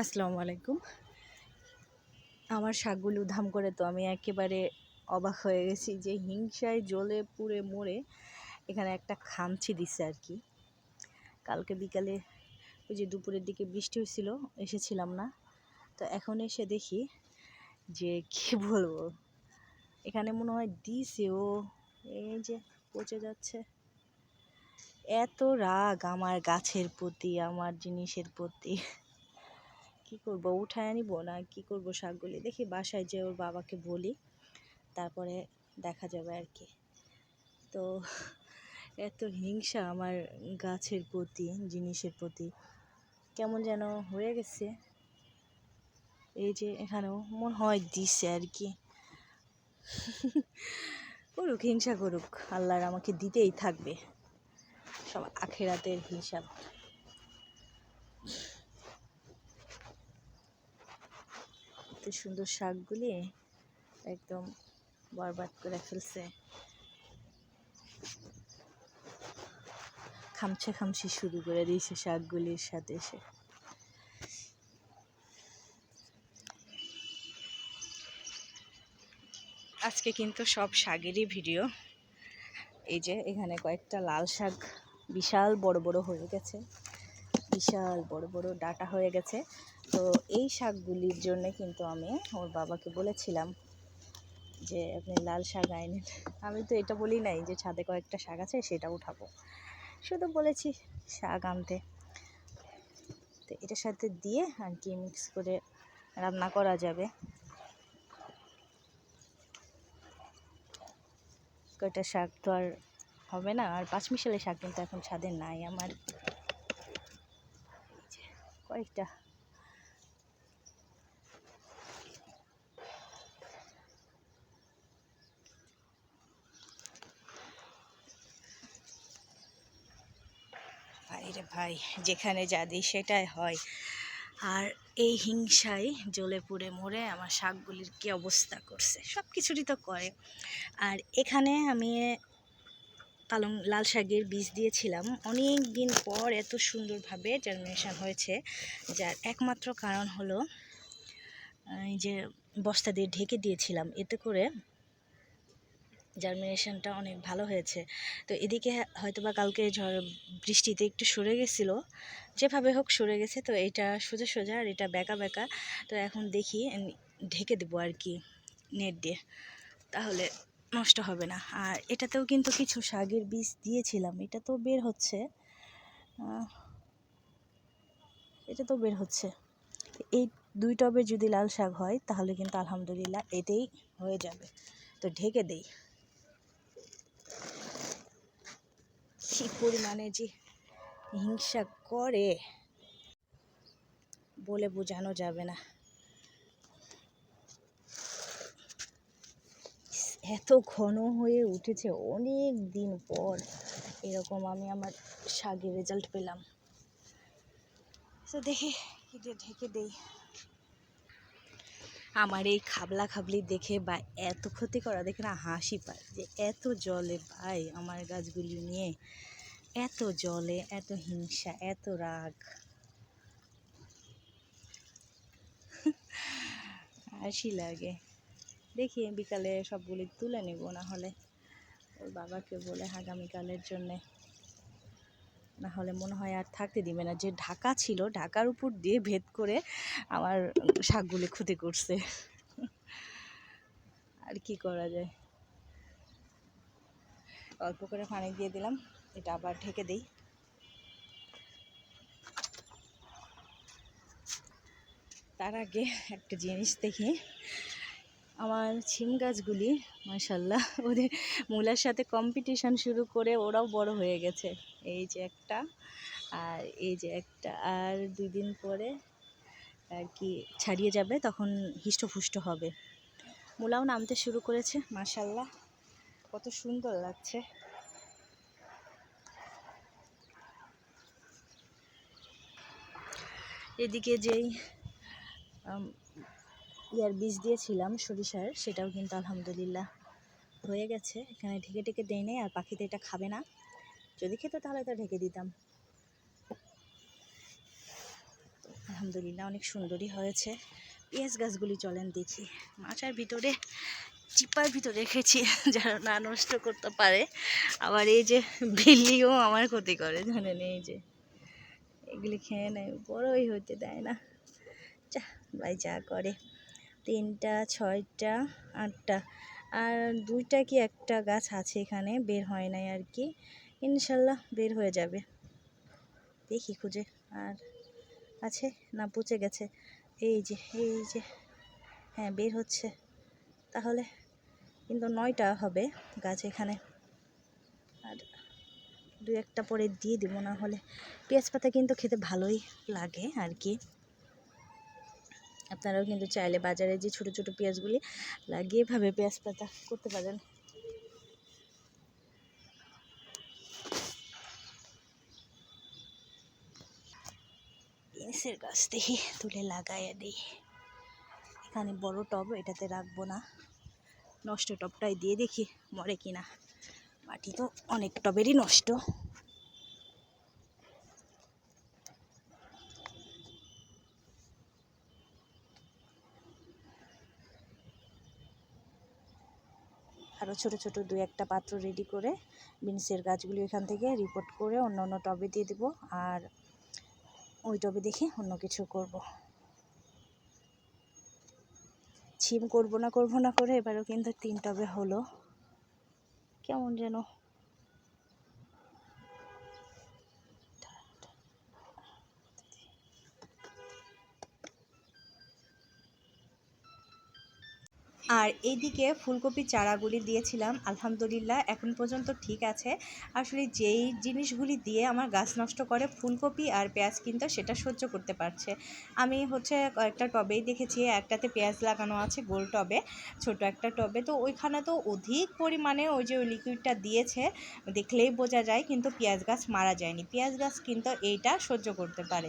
আসসালামু আলাইকুম। আমার শাকগুলো উধাম করে তো আমি একেবারে অবাক হয়ে গেছি যে হিংসায় জলে পুড়ে মরে এখানে একটা খামছি দিছে আর কি। কালকে বিকালে ওই যে দুপুরের দিকে বৃষ্টি হয়েছিল, এসেছিলাম না। তো এখন এসে দেখি যে কি বলব, এখানে মনে হয় দিছে ও, এই যে পচে যাচ্ছে। এত রাগ আমার গাছের প্রতি, আমার জিনিসের প্রতি। কি করব? উঠায় আনিব না কি করব শাকগুলি? দেখি বাসায় যে ওর বাবাকে বলি, তারপরে দেখা যাবে আর কি। তো এত হিংসা আমার গাছের প্রতি, জিনিসের প্রতি। কেমন যেন হয়ে গেছে। এই যে এখানেও মনে হয় দিছে আর কি। করুক, হিংসা করুক, আল্লাহর আমাকে দিতেই থাকবে। সব আখেরাতের হিসাব। এত সুন্দর শাকগুলি একদম বরবাদ করে ফেলছে। খামছে খামছি শুরু করে দিয়েছে শাকগুলির সাথে এসে। আজকে কিন্তু সব শাকেরই ভিডিও। এই যে এখানে কয়েকটা লাল শাক বিশাল বড় বড় হয়ে গেছে। বিশাল বড় বড় ডাটা হয়ে গেছে। তো এই শাকগুলির জন্য কিন্তু আমি ওর বাবাকে বলেছিলাম যে, আপনি লাল শাক আইনেন আমি তো এটা বলি নাই যে, ছাদে কয়েকটা শাক আছে, সেটা উঠাবো। শুধু বলেছি, শাক আনতে। তো এটার সাথে দিয়ে আর কি মিক্স করে রান্না করা যাবে। কয়টা শাক তো আর হবে না, আর পাঁচমিশালি শাক কিন্তু এখন ছাদে নাই আমার। কয়েকটা। ভাই ভাই, যেখানে যা দিই সেটাই হয়। আর এই হিংসায় জ্বলে পুড়ে মরে আমার শাকগুলির কী অবস্থা করছে সব কিছুরই তো করে। আর এখানে আমি পালং, লাল শাকের বীজ দিয়েছিলাম। অনেক দিন পর এত সুন্দরভাবে জার্মিনেশন হয়েছে, যার একমাত্র কারণ হলো যে বস্তা দিয়ে ঢেকে দিয়েছিলাম, এতে করে জার্মিনেশনটা অনেক ভালো হয়েছে। তো এদিকে হয়তো বা কালকে ঝড় বৃষ্টিতে একটু সরে গেছিল। যেভাবে হোক সরে গেছে, তো এটা সোজা সোজা আর এটা বেঁকা বেঁকা। তো এখন দেখি ঢেকে দেবো আর কি নেট দিয়ে। তাহলে নষ্ট হবে না। আর এটাতেও কিন্তু কিছু শাকের বীজ দিয়েছিলাম, এটা তো বের হচ্ছে। এটা তো বের হচ্ছে। এই দুই টবে যদি লাল শাক হয়, তাহলে কিন্তু আলহামদুলিল্লাহ এতেই হয়ে যাবে। তো ঢেকে দেই। কি পরিমাণে যে হিংসা করে বলে বোঝানো যাবে না। এত ঘন হয়ে উঠেছে অনেক দিন পর এরকম আমি আমার শাকের রেজাল্ট পেলাম। তো দেখি, কি ঢেকে দেই। আমার এই খাবলা খাবলি দেখে বা এত ক্ষতি করা দেখে না হাসি পায় যে এত জলে ভাই আমার গাছগুলি নিয়ে, এত জলে, এত হিংসা, এত রাগ। হাসি লাগে। দেখি বিকালে সবগুলি তুলে নেব না হলে। ওর বাবাকে বলে আগামীকালের জন্যে। না হলে মনে হয় আর থাকতে দিবে না। যে ঢাকা ছিল, ঢাকার উপর দিয়ে ভেদ করে আমার শাকগুলি ক্ষতি করছে। আর কি করা যায়? অল্প করে পানি দিয়ে দিলাম, এটা আবার ঢেকে দিই। তার আগে একটা জিনিস দেখি। আমার ছিম গাছগুলি মাসাল্লাহ ওদের মূলার সাথে কম্পিটিশান শুরু করে ওরাও বড় হয়ে গেছে। এই যে একটা আর এই যে একটা, আর দুই দিন পরে আর কি ছাড়িয়ে যাবে, তখন হিষ্টপুষ্ট হবে। মূলাও নামতে শুরু করেছে মাসাল্লাহ কত সুন্দর লাগছে। এদিকে যেই ইয়ার বীজ দিয়েছিলাম সরিষার, সেটাও কিন্তু আলহামদুলিল্লাহ হয়ে গেছে। এখানে ঢেকে ঢেকে দেয় নেই, আর পাখিতে এটা খাবে না। যদি খেত তাহলে তো ঢেকে দিতাম। আলহামদুলিল্লাহ অনেক সুন্দরই হয়েছে। পেঁয়াজ গাছগুলি চলেন দেখি। মাচার ভিতরে, চিপার ভিতরে রেখেছি যারা না নষ্ট করতে পারে। আবার এই যে বিল্লিও আমার ক্ষতি করে, জানেন এই যে। এগুলি খেয়ে নেয়, বড়ই হইতে দেয় না। যা, ভাই যা করে। তিনটা, ছয়টা, আটটা। আর দুইটা কি একটা গাছ আছে এখানে? বের হয় নাই আর কি। ইনশাল্লাহ বের হয়ে যাবে। দেখি খুঁজে। আর আছে? না, পচে গেছে। এই যে এই যে। হ্যাঁ বের হচ্ছে। তাহলে কিন্তু নয়টা হবে গাছ এখানে। আর দু একটা পরে দিয়ে দেবো, না হলে পেঁয়াজ পাতা কিন্তু খেতে ভালোই লাগে আর কি। আপনারাও কিন্তু চাইলে বাজারে যে ছোট ছোট পেঁয়াজগুলি লাগিয়ে ভাবে পেঁয়াজ পাতা করতে পারেন। বিনসের গাছ দেখি, তুলে লাগাইয়া দিই এখানে বড় টব, এটাতে রাখব না। নষ্ট টবটাই দিয়ে দেখি মরে কিনা। মাটি তো অনেক টবেরই নষ্ট। আরও ছোট ছোট দু একটা পাত্র রেডি করে বিনসের গাছগুলি এখান থেকে রিপোর্ট করে অন্য অন্য টবে দিয়ে দেবো আর ওই টবে দেখে অন্য কিছু করব। ছিম করব না করব না করে এবারও কিন্তু তিন টবে হলো। কেমন যেন আর এইদিকে ফুলকপি চারাগুলি দিয়েছিলাম, আলহামদুলিল্লাহ, এখন পর্যন্ত ঠিক আছে। আসলে যেই জিনিসগুলি দিয়ে আমার গাছ নষ্ট করে, ফুলকপি আর পেঁয়াজ কিন্তু সেটা সহ্য করতে পারছে। আমি হচ্ছে কয়েকটা টবেই দেখেছি, একটাতে পেঁয়াজ লাগানো আছে গোল টবে, ছোট একটা টবে। তো ওইখানে তো অধিক পরিমাণে ওই যে ওই লিকুইডটা দিয়েছে, দেখলেই বোঝা যায়, কিন্তু পেঁয়াজ গাছ মারা যায়নি। পেঁয়াজ গাছ কিন্তু এইটা সহ্য করতে পারে।